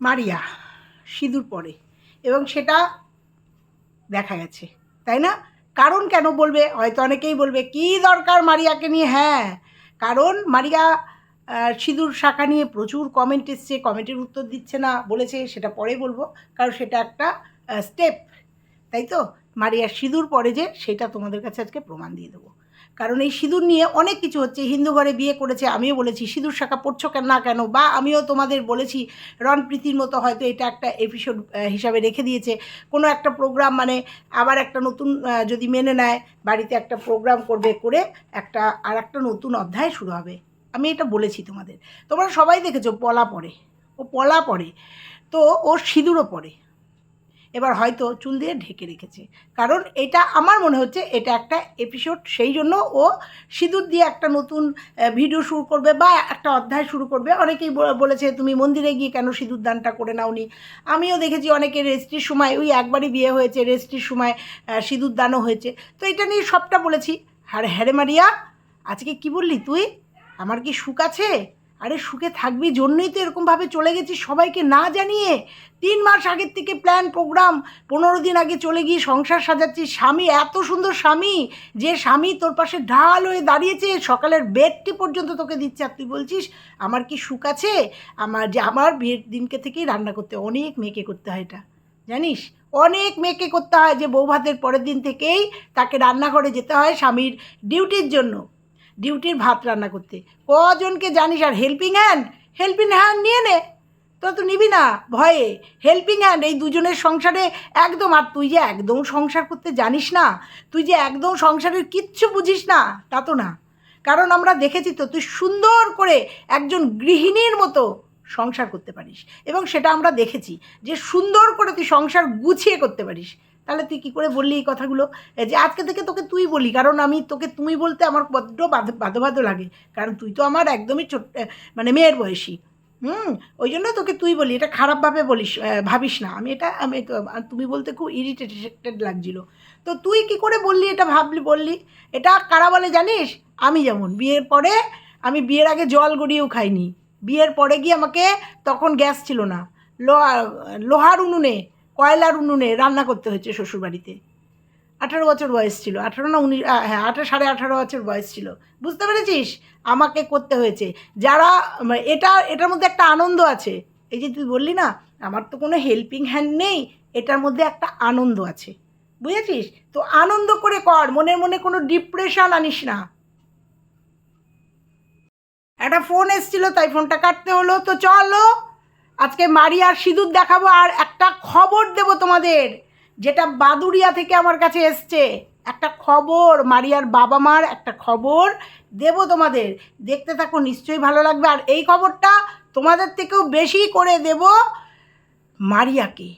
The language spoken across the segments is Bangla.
মারিয়া, সিঁদুর পরে। এবং সেটা দেখা গেছে, তাই না? কারণ কেন বলবে? হয়তো অনেকেই বলবে, কি দরকার মারিয়াকে নিয়ে? হ্যাঁ কারণ মারিয়া সিঁদুর শাখা নিয়ে প্রচুর কমেন্ট এসছে কমেন্টের উত্তর দিচ্ছে না, বলেছে, সেটা পরে বলব, কারণ সেটা একটা স্টেপ তাই তো? মারিয়া সিঁদুর পরে যে, সেটা তোমাদের কাছে আজকে প্রমাণ দিয়ে দেবো। কারণ এই সিঁদুর নিয়ে অনেক কিছু হচ্ছে। হিন্দু ঘরে বিয়ে করেছে, আমিও বলেছি, সিঁদুর শাখা পড়ছো কেন না কেন? বা আমিও তোমাদের বলেছি, রণপ্রীতির মতো হয়তো এটা একটা এপিসোড হিসাবে রেখে দিয়েছে। কোনো একটা প্রোগ্রাম মানে আবার একটা নতুন যদি মেনে নেয়, বাড়িতে একটা প্রোগ্রাম করবে করে একটা আর একটা নতুন অধ্যায় শুরু হবে। আমি এটা বলেছি তোমাদের। তোমরা সবাই দেখেছ, পলা পড়ে। ও পলা পড়ে। তো ও সিঁদুরও পড়ে। এবার হয়তো চুল দিয়ে ঢেকে রেখেছে। কারণ এটা আমার মনে হচ্ছে এটা একটা এপিসোড সেই জন্য ও সিঁদুর দিয়ে একটা নতুন ভিডিও শুরু করবে বা একটা অধ্যায় শুরু করবে। অনেকেই বলেছে, তুমি মন্দিরে গিয়ে কেন সিঁদুর দানটা করে নাওনি? আমিও দেখেছি অনেকে রেজিস্ট্রির সময়, ওই একবারই বিয়ে হয়েছে রেজিস্ট্রির সময় সিঁদুর দানও হয়েছে। তো এটা নিয়ে সবটা বলেছি। আর হ্যারে মারিয়া, আজকে কি বললি তুই? আমার কি সুখ আছে? আরে সুখে থাকবি জন্যই তো এরকমভাবে চলে গেছিস সবাইকে না জানিয়ে তিন মাস আগের থেকে প্ল্যান প্রোগ্রাম পনেরো দিন আগে চলে গিয়ে সংসার সাজাচ্ছিস স্বামী, এত সুন্দর স্বামী, যে স্বামী তোর পাশে ঢাল হয়ে দাঁড়িয়েছে, সকালের বেডটি পর্যন্ত তোকে দিচ্ছে। আর তুই বলছিস, আমার কি সুখ আছে? আমার যে আমার বিয়ের দিনকে থেকেই রান্না করতে। অনেক মেয়েকে করতে হয় এটা। জানিস? অনেক মেয়েকে করতে হয় যে বউ ভাতের পরের দিন থেকেই তাকে রান্নাঘরে যেতে হয় স্বামীর ডিউটির জন্য। ডিউটির ভাত রান্না করতে। কজনকে জানিস আর হেল্পিং হ্যান্ড হেল্পিং হ্যান্ড নিয়ে নে। তো তো নিবি না ভয়ে। হেল্পিং হ্যান্ড এই দুজনের সংসারে একদম, আর তুই যে একদম সংসার করতে জানিস না, তুই যে একদম সংসারের কিচ্ছু বুঝিস না, তা তো না। কারণ আমরা দেখেছি তো, তুই সুন্দর করে একজন গৃহিণীর মতো সংসার করতে পারিস। এবং সেটা আমরা দেখেছি যে সুন্দর করে তুই সংসার গুছিয়ে করতে পারিস। তাহলে তুই কী করে বললি এই কথাগুলো? যে আজকে থেকে তোকে তুই বলি, কারণ আমি তোকে তুমি বলতে আমার বড্ড বাধ বাধো লাগে। কারণ তুই তো আমার একদমই ছোট্ট মানে মেয়ের বয়সী। হুম? ওই জন্য তোকে তুই বলি, এটা খারাপভাবে বলিস ভাবিস না। আমি এটা, আমি তো তুমি বলতে খুব ইরিটেটেড লাগছিল। তো তুই কি করে বললি এটা ভাবলি, বললি? এটা কারা বলে জানিস? আমি যেমন। বিয়ের পরে আমি বিয়ের আগে জল গড়িয়েও খাইনি। বিয়ের পরে গিয়ে আমাকে তখন গ্যাস ছিল না। লোহা, লোহার উনুনে কয়লার উনুনে রান্না করতে হয়েছে শ্বশুরবাড়িতে। আঠারো বছর বয়স ছিল, আঠারো না উনিশ হ্যাঁ আঠারো, সাড়ে আঠারো বছর বয়স ছিল। বুঝতে পেরেছিস? আমাকে করতে হয়েছে। যারা এটা, এটার মধ্যে একটা আনন্দ আছে। এই যে তুই বললি না, আমার তো কোনো হেল্পিং হ্যান্ড নেই, এটার মধ্যে একটা আনন্দ আছে। বুঝেছিস? তো আনন্দ করে কর মনের মনে কোনো ডিপ্রেশন আনিস না। একটা ফোন এসছিল, তাই ফোনটা কাটতে হলো। তো চলো আজকে মারিয়ার সিঁদুর দেখাবো আর একটা খবর দেব তোমাদের, যেটা বাদুরিয়া থেকে আমার কাছে এসছে। একটা খবর, মারিয়ার বাবা মার একটা খবর দেব তোমাদের। দেখতে থাকো, নিশ্চয়ই ভালো লাগবে। আর এই খবরটা তোমাদের থেকেও বেশি করে দেব মারিয়াকে।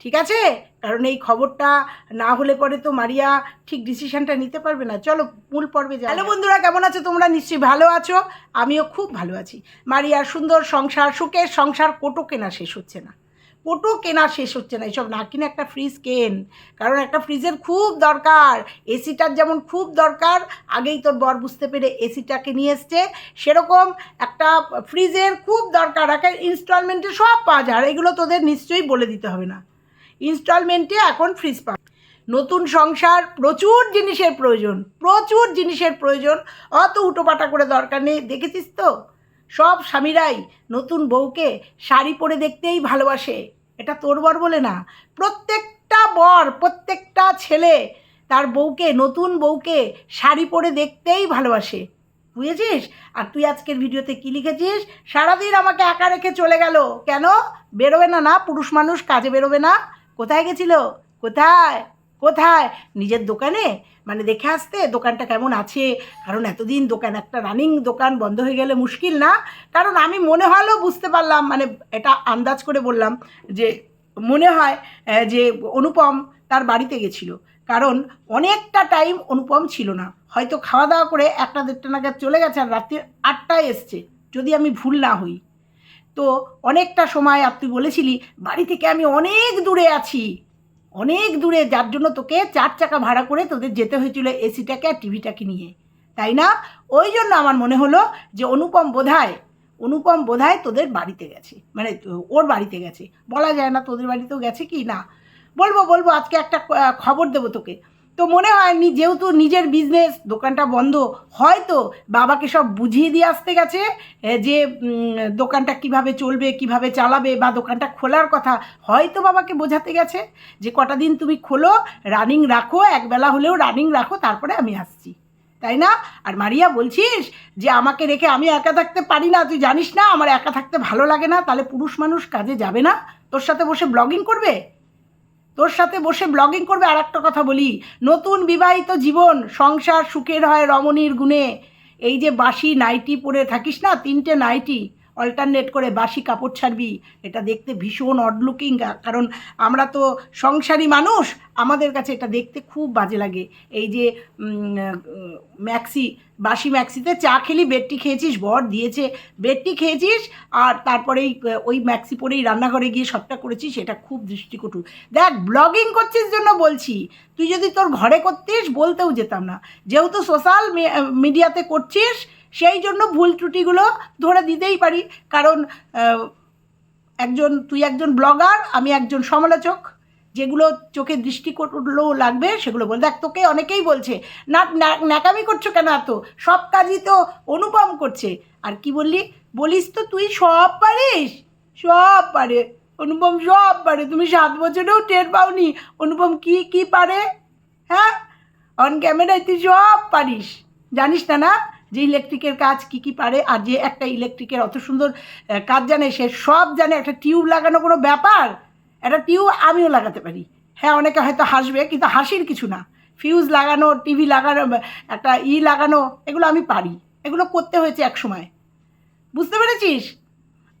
ঠিক আছে? কারণ এই খবরটা না হলে পরে তো মারিয়া ঠিক ডিসিশনটা নিতে পারবে না। চলো মূল পর্বে যাই হ্যালো বন্ধুরা কেমন আছো? তোমরা নিশ্চয়ই ভালো আছো। আমিও খুব ভালো আছি। মারিয়ার সুন্দর সংসার সুখের সংসার কোটো কেনা শেষ হচ্ছে না। কোটো কেনা শেষ হচ্ছে না। এসব না কিনে একটা ফ্রিজ কেন? কারণ একটা ফ্রিজের খুব দরকার। এসিটার যেমন খুব দরকার আগেই তোর বর বুঝতে পেরে এসিটাকে নিয়ে এসছে। সেরকম একটা ফ্রিজের খুব দরকার। একটা ইনস্টলমেন্টে সব পাওয়া যায়। আর এগুলো তোদের নিশ্চয়ই বলে দিতে হবে না। ইনস্টলমেন্টে এখন ফ্রিজ পা নতুন সংসার, প্রচুর জিনিসের প্রয়োজন, প্রচুর জিনিসের প্রয়োজন। অত উটোপাটা করে দরকার নেই, দেখেছিস তো? সব স্বামীরাই নতুন বউকে শাড়ি পরে দেখতেই ভালোবাসে। এটা তোর বর বলে না, প্রত্যেকটা বর, প্রত্যেকটা ছেলে তার বউকে, নতুন বউকে শাড়ি পরে দেখতেই ভালোবাসে। বুঝেছিস? আর তুই আজকের ভিডিওতে কী লিখেছিস? সারাদিন আমাকে একা রেখে চলে গেল। কেন? বেরোবে না না, পুরুষ মানুষ, কাজে বেরোবে না। কোথায় গেছিল? কোথায়? কোথায়? নিজের দোকানে? মানে দেখে আসতে দোকানটা কেমন আছে? কারণ এতদিন দোকান, একটা রানিং দোকান বন্ধ হয়ে গেলে মুশকিল না? কারণ আমি মনে হলেও বুঝতে পারলাম মানে এটা আন্দাজ করে বললাম যে, মনে হয় যে অনুপম তার বাড়িতে গেছিল। কারণ অনেকটা টাইম অনুপম ছিল না। হয়তো খাওয়া দাওয়া করে একটা দেড়টা নাগাদ চলে গেছে আর রাত্রি আটটায় এসছে। যদি আমি ভুল না হই। তো অনেকটা সময় আর তুই বলেছিলি, বাড়ি থেকে আমি অনেক দূরে আছি। অনেক দূরে, যার জন্য তোকে চার চাকা ভাড়া করে তোদের যেতে হয়েছিল এসিটাকে আর টিভিটাকে নিয়ে। তাই না? ওই জন্য আমার মনে হলো যে অনুপম বোধহয় অনুপম বোধহয় তোদের বাড়িতে গেছে। মানে ওর বাড়িতে গেছে। বলা যায় না তোদের বাড়িতেও গেছে কি না? বলব বলব, আজকে একটা খবর দেবো তোকে। তো মনে হয় নি, যেহেতু নিজের বিজনেস দোকানটা বন্ধ, হয়তো বাবাকে সব বুঝিয়ে দিয়ে আসতে গেছে যে দোকানটা কীভাবে চলবে, কীভাবে চালাবে বা দোকানটা খোলার কথা হয়তো বাবাকে বোঝাতে গেছে, যে কটা দিন তুমি খোলো রানিং রাখো একবেলা হলেও রানিং রাখো, তারপরে আমি আসছি। তাই না? আর মারিয়া, বলছিস যে আমাকে রেখে আমি একা থাকতে পারি না, তুই জানিস না, আমার একা থাকতে ভালো লাগে না, তাহলে পুরুষ মানুষ কাজে যাবে না? তোর সাথে বসে ব্লগিং করবে? তোর সাথে বসে ব্লগিং করবে আর একটা কথা বলি। নতুন বিবাহিত জীবন, সংসার সুখের হয় রমণীর গুণে। এই যে বাসি নাইটি পরে থাকিস না, তিনটে নাইটি। অল্টারনেট করে বাসি কাপড় ছাড়বি, এটা দেখতে ভীষণ অড লুকিং কারণ আমরা তো সংসারী মানুষ, আমাদের কাছে এটা দেখতে খুব বাজে লাগে। এই যে ম্যাক্সি বাসি ম্যাক্সিতে চা খেলি বেডটি খেয়েছিস, বর দিয়েছে বেডটি খেয়েছিস, আর তারপরেই ওই ম্যাক্সি পরেই রান্নাঘরে গিয়ে সবটা করেছিস, এটা খুব দৃষ্টিকটু। দেখ ব্লগিং করছিস জন্য বলছি, তুই যদি তোর ঘরে করতিস, বলতেও যেতাম না। যেহেতু সোশ্যাল মিডিয়াতে করছিস সেই জন্য ভুল ত্রুটিগুলো ধরে দিতেই পারি। কারণ একজন, তুই একজন ব্লগার, আমি একজন সমালোচক। যেগুলো চোখে দৃষ্টি করলেও লাগবে, সেগুলো বল। দেখ, তোকে অনেকেই বলছে, না, না- ন্যাকামি করছ কেন এত? সব কাজই তো অনুপম করছে। আর কি বললি? বলিস তো, তুই সব পারিস, সব পারে। অনুপম সব পারে। তুমি সাত বছরেও টের পাওনি। অনুপম কি কি পারে? হ্যাঁ? অন ক্যামেরায় তুই সব পারিস। জানিস না না? যে ইলেকট্রিকের কাজ কি কি পারে আর যে একটা ইলেকট্রিকের অত সুন্দর কাজ জানে, সে সব জানে। একটা টিউব লাগানো কোনো ব্যাপার? একটা টিউব আমিও লাগাতে পারি। হ্যাঁ অনেকে হয়তো হাসবে, কিন্তু হাসির কিছু না। ফিউজ লাগানো, টিভি লাগানো, একটা ই লাগানো, এগুলো আমি পারি। এগুলো করতে হয়েছে এক সময়। বুঝতে পেরেছিস?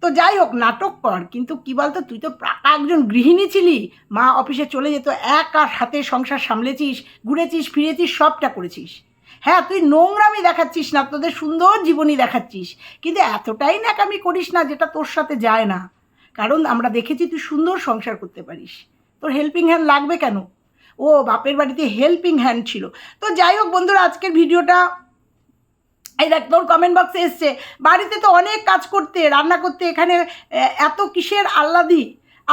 তো যাই হোক, নাটক কর, কিন্তু কি বলতো, তুই তো পাকা একজন গৃহিণী ছিলি। মা অফিসে চলে যেত, এক আর হাতে সংসার সামলেছিস, ঘুরেছিস, ফিরেছিস, সবটা করেছিস। হ্যাঁ তুই নোংরামি দেখাচ্ছিস না, তোদের সুন্দর জীবনী দেখাচ্ছিস। কিন্তু এতটাই ন্যাকামি করিস না, যেটা তোর সাথে যায় না। কারণ আমরা দেখেছি তুই সুন্দর সংসার করতে পারিস। তোর হেল্পিং হ্যান্ড লাগবে কেন? ও, বাপের বাড়িতে হেল্পিং হ্যান্ড ছিল। তো যাই হোক বন্ধুরা, আজকের ভিডিওটা এই দেখ, তোর কমেন্ট বক্সে এসছে, বাড়িতে তো অনেক কাজ করতে, রান্না করতে, এখানে এত কিসের আল্লাদি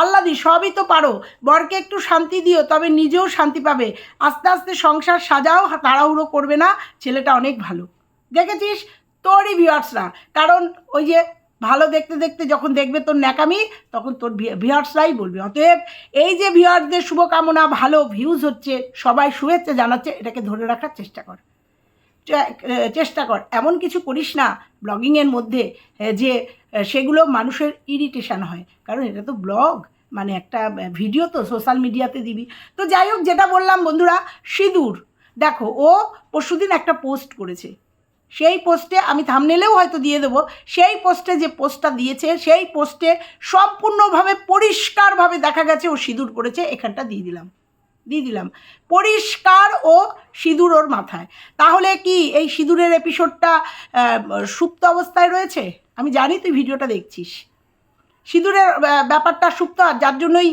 আল্লাদি সবই তো পারো। বরকে একটু শান্তি দিও, তবে নিজেও শান্তি পাবে। আস্তে আস্তে সংসার সাজাও, তাড়াহুড়ো করবে না, ছেলেটা অনেক ভালো। দেখেছিস? তোরই ভিউয়ার্সরা কারণ ওই যে ভালো দেখতে দেখতে যখন দেখবে তোর ন্যাকামি, তখন তোর ভিউয়ার্সরাই বলবে। অতএব এই যে ভিউয়ার্সদের শুভকামনা, ভালো ভিউজ হচ্ছে, সবাই শুভেচ্ছা জানাচ্ছে, এটাকে ধরে রাখার চেষ্টা কর। চেষ্টা কর। এমন কিছু করিস না ব্লগিংয়ের মধ্যে যে সেগুলো মানুষের ইরিটেশান হয়। কারণ এটা তো ব্লগ মানে একটা ভিডিও তো সোশ্যাল মিডিয়াতে দিবি। তো যাই হোক, যেটা বললাম বন্ধুরা, সিঁদুর। দেখো, ও পরশুদিন একটা পোস্ট করেছে। সেই পোস্টে আমি থামনেলেও হয়তো দিয়ে দেবো। সেই পোস্টে যে পোস্টটা দিয়েছে, সেই পোস্টে সম্পূর্ণভাবে পরিষ্কারভাবে দেখা গেছে ও সিঁদুর পড়েছে এখানটা দিয়ে দিলাম। দিয়ে দিলাম। পরিষ্কার ও সিঁদুর ওর মাথায়। তাহলে কি এই সিঁদুরের এপিসোডটা সুপ্ত অবস্থায় রয়েছে? আমি জানি তুই ভিডিওটা দেখছিস। সিঁদুরের ব্যাপারটা সুপ্ত যার জন্যই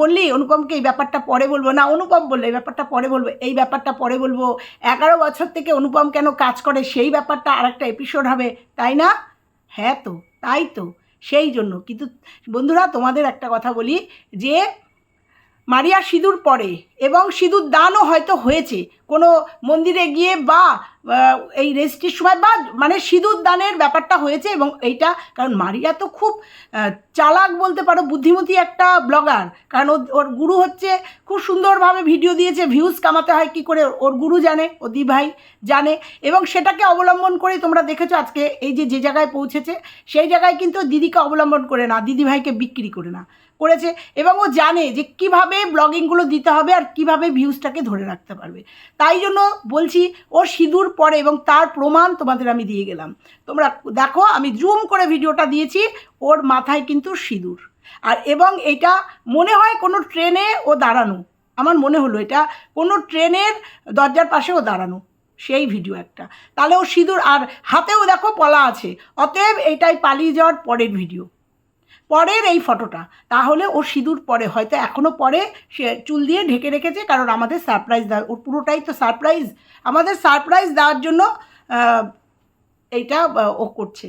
বললি, অনুপমকে এই ব্যাপারটা পরে বলব। না, অনুপম বললে, এই ব্যাপারটা পরে বলব, এই ব্যাপারটা পরে বলব। এগারো বছর থেকে অনুপম কেন কাজ করে, সেই ব্যাপারটা আরেকটা এপিসোড হবে, তাই না? হ্যাঁ তো, তাই তো, সেই জন্য। কিন্তু বন্ধুরা, তোমাদের একটা কথা বলি, যে মারিয়া সিঁদুর পরে এবং সিঁদুর দানও হয়তো হয়েছে। কোনো মন্দিরে গিয়ে বা এই রেজিস্ট্রির সময় বা মানে সিঁদুর দানের ব্যাপারটা হয়েছে এবং এইটা, কারণ মারিয়া তো খুব চালাক বলতে পারো, বুদ্ধিমতী একটা ব্লগার। কারণ ওর- গুরু হচ্ছে খুব সুন্দরভাবে ভিডিও দিয়েছে ভিউজ কামাতে হয়, কি করে ওর গুরু জানে ও দি ভাই জানে। এবং সেটাকে অবলম্বন করে তোমরা দেখেছ আজকে, এই যে যে জায়গায় পৌঁছেছে, সেই জায়গায় কিন্তু দিদিকে অবলম্বন করে না, দিদি ভাইকে বিক্রি করে না। করেছে এবং ও জানে যে কীভাবে ব্লগিংগুলো দিতে হবে আর কীভাবে ভিউজটাকে ধরে রাখতে পারবে। তাই জন্য বলছি, ও সিঁদুর পরে এবং তার প্রমাণ তোমাদের আমি দিয়ে গেলাম। তোমরা দেখো, আমি জুম করে ভিডিওটা দিয়েছি, ওর মাথায় কিন্তু সিঁদুর। আর এবং এটা মনে হয় কোনো ট্রেনে ও দাঁড়ানো। আমার মনে হলো এটা কোনো ট্রেনের দরজার পাশে ও দাঁড়ানো, সেই ভিডিও একটা। তাহলে ও সিঁদুর, আর হাতেও দেখো, পলা আছে। অতএব এটাই পালিয়ে যাওয়ার পরের ভিডিও পরের এই ফটোটা। তাহলে ও সিঁদুর পরে, হয়তো এখনও পরে সে চুল দিয়ে ঢেকে রেখেছে, কারণ আমাদের সারপ্রাইজ দেওয়া ওর পুরোটাই তো সারপ্রাইজ আমাদের সারপ্রাইজ দেওয়ার জন্য এইটা ও করছে।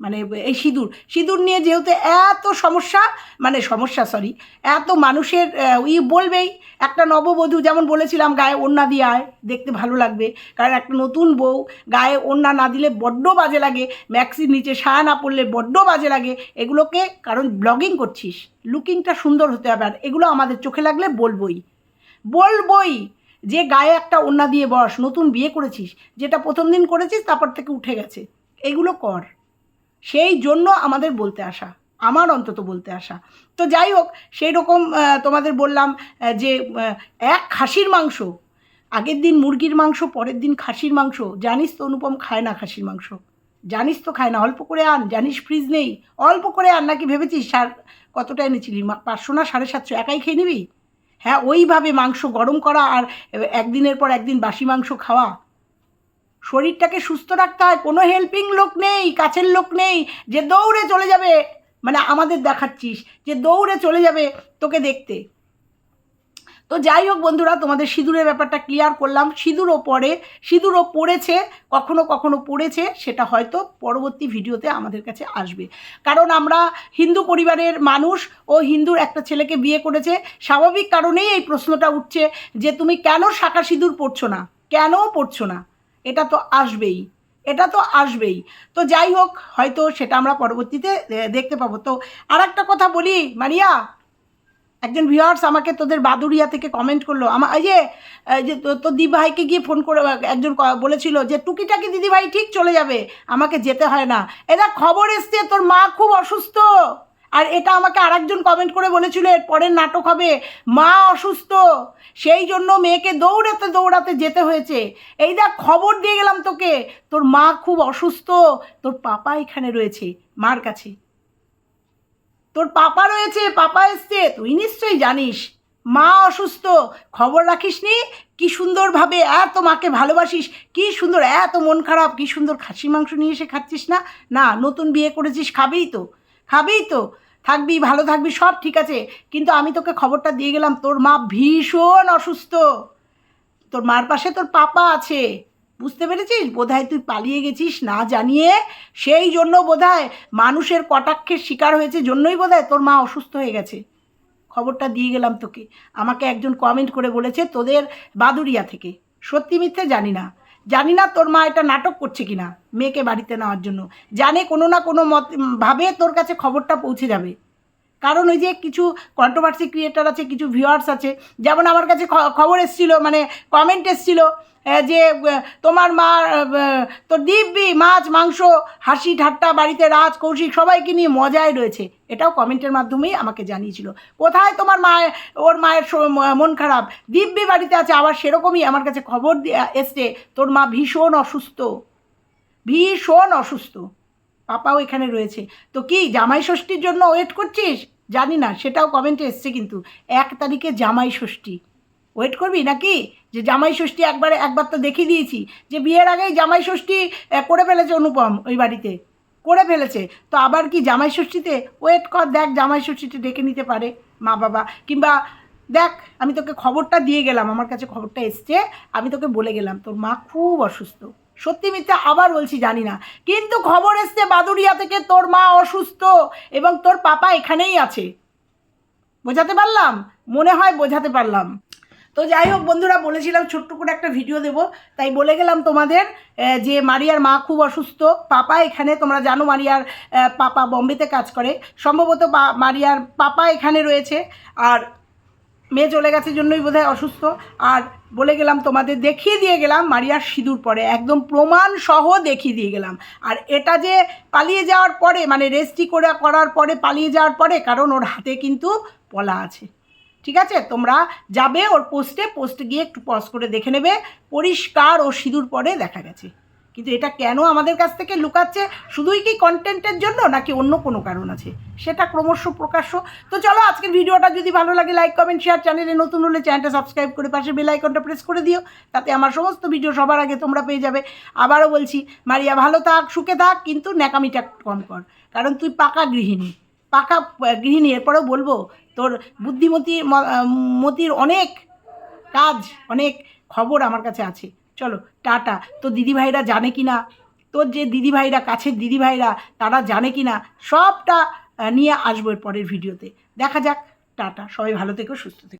মানে এই সিঁদুর। সিঁদুর নিয়ে যেহেতু এত সমস্যা মানে সমস্যা সরি এত মানুষের ই বলবেই, একটা নববধূ যেমন বলেছিলাম, গায়ে ওড়না দিয়ে আয়, দেখতে ভালো লাগবে। কারণ একটা নতুন বউ, গায়ে ওড়না না দিলে বড্ড বাজে লাগে, ম্যাক্সির নিচে সায়া না পড়লে বড্ড বাজে লাগে। এগুলোকে, কারণ ব্লগিং করছিস লুকিংটা সুন্দর হতে হবে, আর এগুলো আমাদের চোখে লাগলে বলবই। বলবই যে গায়ে একটা ওড়না দিয়ে বস, নতুন বিয়ে করেছিস, যেটা প্রথম দিন করেছিস, তারপর থেকে উঠে গেছে। এগুলো কর। সেই জন্য আমাদের বলতে আসা, আমার অন্তত বলতে আসা। তো যাই হোক সেই রকম তোমাদের বললাম যে এক খাসির মাংস, আগের দিন মুরগির মাংস, পরের দিন খাসির মাংস, জানিস তো অনুপম খায় না খাসির মাংস? জানিস তো খায় না, অল্প করে আন, জানিস ফ্রিজ নেই, অল্প করে আন, নাকি ভেবেছিস সার, কতটা এনেছিলি? পাঁচশো না সাড়ে সাতশো, একাই খেয়ে নিবি? হ্যাঁ ওইভাবে মাংস গরম করা আর একদিনের পর একদিন বাসি মাংস খাওয়া। শরীরটাকে সুস্থ রাখতে হয়, কোনো হেল্পিং লোক নেই, কাছের লোক নেই, যে দৌড়ে চলে যাবে। মানে আমাদের দেখাচ্ছিস, যে দৌড়ে চলে যাবে তোকে দেখতে। তো যাই হোক বন্ধুরা, তোমাদের সিঁদুরের ব্যাপারটা ক্লিয়ার করলাম। সিঁদুরও পড়ে সিঁদুরও পড়েছে, কখনো কখনো পড়েছে, সেটা হয়তো পরবর্তী ভিডিওতে আমাদের কাছে আসবে। কারণ আমরা হিন্দু পরিবারের মানুষ, ও হিন্দুর একটা ছেলেকে বিয়ে করেছে, স্বাভাবিক কারণেই এই প্রশ্নটা উঠছে যে তুমি কেন শাখা সিঁদুর পড়ছো না? কেন পড়ছো না? এটা তো আসবেই, এটা তো আসবেই। তো যাই হোক, হয়তো সেটা আমরা পরবর্তীতে দেখতে পাবো। তো আর একটা কথা বলি, মারিয়া, একজন ভিউয়ার্স আমাকে তোদের বাদুরিয়া থেকে কমেন্ট করল। আমার এই যে তোর দিদিভাইকে গিয়ে ফোন করে, একজন বলেছিল যে, টুকিটাকি দিদিভাই ঠিক চলে যাবে, আমাকে যেতে হয় না। এটা খবর এসছে, তোর মা খুব অসুস্থ। আর এটা আমাকে আরেকজন কমেন্ট করে বলেছিল, এর পরের নাটক হবে মা অসুস্থ। সেই জন্য মেয়েকে দৌড়াতে দৌড়াতে যেতে হয়েছে। এই দেখ, খবর দিয়ে গেলাম তোকে। তোর মা খুব অসুস্থ। তোর পাপা এখানে রয়েছে, মার কাছে। তোর পাপা রয়েছে, পাপা এসছে, তুই নিশ্চয়ই জানিস। মা অসুস্থ, খবর রাখিসনি? কি সুন্দরভাবে এত মাকে ভালোবাসিস, কি সুন্দর, এত মন খারাপ, কি সুন্দর খাসি মাংস নিয়ে এসে খাচ্ছিস না? না, নতুন বিয়ে করেছিস খাবেই তো। খাবেই তো। থাকবি, ভালো থাকবি, সব ঠিক আছে। কিন্তু আমি তোকে খবরটা দিয়ে গেলাম, তোর মা ভীষণ অসুস্থ। তোর মার পাশে তোর পাপা আছে। বুঝতে পেরেছিস? বোধহয় তুই পালিয়ে গেছিস না জানিয়ে। সেই জন্য বোধহয় মানুষের কটাক্ষের শিকার হয়েছে জন্যই বোধহয় তোর মা অসুস্থ হয়ে গেছে। খবরটা দিয়ে গেলাম তোকে। আমাকে একজন কমেন্ট করে বলেছে তোদের বাদুরিয়া থেকে। সত্যি মিথ্যে জানি না। জানি না তোর মা এটা নাটক করছে কিনা, মেয়েকে বাড়িতে নেওয়ার জন্য। জানে কোনো না কোনো মত ভাবে তোর কাছে খবরটা পৌঁছে যাবে। কারণ ওই যে কিছু কন্ট্রোভার্সি ক্রিয়েটার আছে, কিছু ভিউয়ার্স আছে, যেমন আমার কাছে খবর এসেছিল মানে কমেন্ট এসেছিল যে তোমার মা তোর দিব্যি, মাছ, মাংস, হাসি, ঠাট্টা, বাড়িতে রাজ, কৌশিক, সবাইকে নিয়ে মজায় রয়েছে। এটাও কমেন্টের মাধ্যমেই আমাকে জানিয়েছিল। কোথায় তোমার মায়ের, ওর মায়ের মন খারাপ? দিব্যি বাড়িতে আছে, আবার সেরকমই আমার কাছে খবর এসছে, তোর মা ভীষণ অসুস্থ। ভীষণ অসুস্থ। পাপাও এখানে রয়েছে। তো কি, জামাই ষষ্ঠীর জন্য ওয়েট করছিস? জানি না, সেটাও কমেন্টে এসছে কিন্তু। এক তারিখে জামাই ষষ্ঠী। ওয়েট করবি নাকি? যে জামাই ষষ্ঠী একবারে, একবার তো দেখিয়ে দিয়েছি, যে বিয়ের আগেই জামাই ষষ্ঠী করে ফেলেছে অনুপম ওই বাড়িতে, করে ফেলেছে। তো আবার কি জামাই ষষ্ঠীতে? ওয়েট কর, দেখ জামাই ষষ্ঠীতে ডেকে নিতে পারে মা বাবা। কিংবা দেখ, আমি তোকে খবরটা দিয়ে গেলাম, আমার কাছে খবরটা এসছে, আমি তোকে বলে গেলাম, তোর মা খুব অসুস্থ। সত্যি মিথ্যা আবার বলছি, জানি না। কিন্তু খবর এসছে বাদুরিয়া থেকে তোর মা অসুস্থ এবং তোর পাপা এখানেই আছে। বোঝাতে পারলাম? মনে হয় বোঝাতে পারলাম। তো যাই হোক বন্ধুরা, বলেছিলাম ছোট্ট করে একটা ভিডিও দেব। তাই বলে গেলাম তোমাদের যে মারিয়ার মা খুব অসুস্থ, পাপা এখানে, তোমরা জানো মারিয়ার পাপা বম্বেতে কাজ করে। সম্ভবত মারিয়ার পাপা এখানে রয়েছে, আর মেয়ে চলে গেছে জন্যই বোধহয় অসুস্থ। আর বলে গেলাম তোমাদের দেখিয়ে দিয়ে গেলাম মারিয়ার সিঁদুর পরে, একদম প্রমাণ সহ দেখিয়ে দিয়ে গেলাম। আর এটা যে পালিয়ে যাওয়ার পরে মানে রেস্টি করে, করার পরে পালিয়ে যাওয়ার পরে, কারণ ওর হাতে কিন্তু পলা আছে। ঠিক আছে? তোমরা যাবে ওর পোস্টে পোস্টে গিয়ে একটু পজ করে দেখে নেবে। পরিষ্কার ও সিঁদুর পরে দেখা গেছে। কিন্তু এটা কেন আমাদের কাছ থেকে লুকাচ্ছে? শুধুই কি কন্টেন্টের জন্য নাকি অন্য কোনো কারণ আছে? সেটা ক্রমশ প্রকাশ্য। তো চলো আজকের ভিডিওটা যদি ভালো লাগে লাইক কমেন্ট শেয়ার চ্যানেলে নতুন হলে চ্যানেলটা সাবস্ক্রাইব করে পাশে বেল আইকনটা প্রেস করে দিও। তাতে আমার সমস্ত ভিডিও সবার আগে তোমরা পেয়ে যাবে। আবারও বলছি, মারিয়া ভালো থাক, সুখে থাক, কিন্তু ন্যাকামিটা কম কর। কারণ তুই পাকা গৃহিণী। পাকা গৃহিণী, এরপরেও বলব তোর বুদ্ধিমতী মতির অনেক কাজ, অনেক খবর আমার কাছে আছে। চলো, টাটা। তো দিদিভাইরা জানে কি না তোর যে দিদিভাইরা, কাছের দিদিভাইরা, তারা জানে কি না সবটা নিয়ে আসব এর পরের ভিডিওতে। দেখা যাক। টাটা। সবাই ভালো থেকো, সুস্থ থেকো।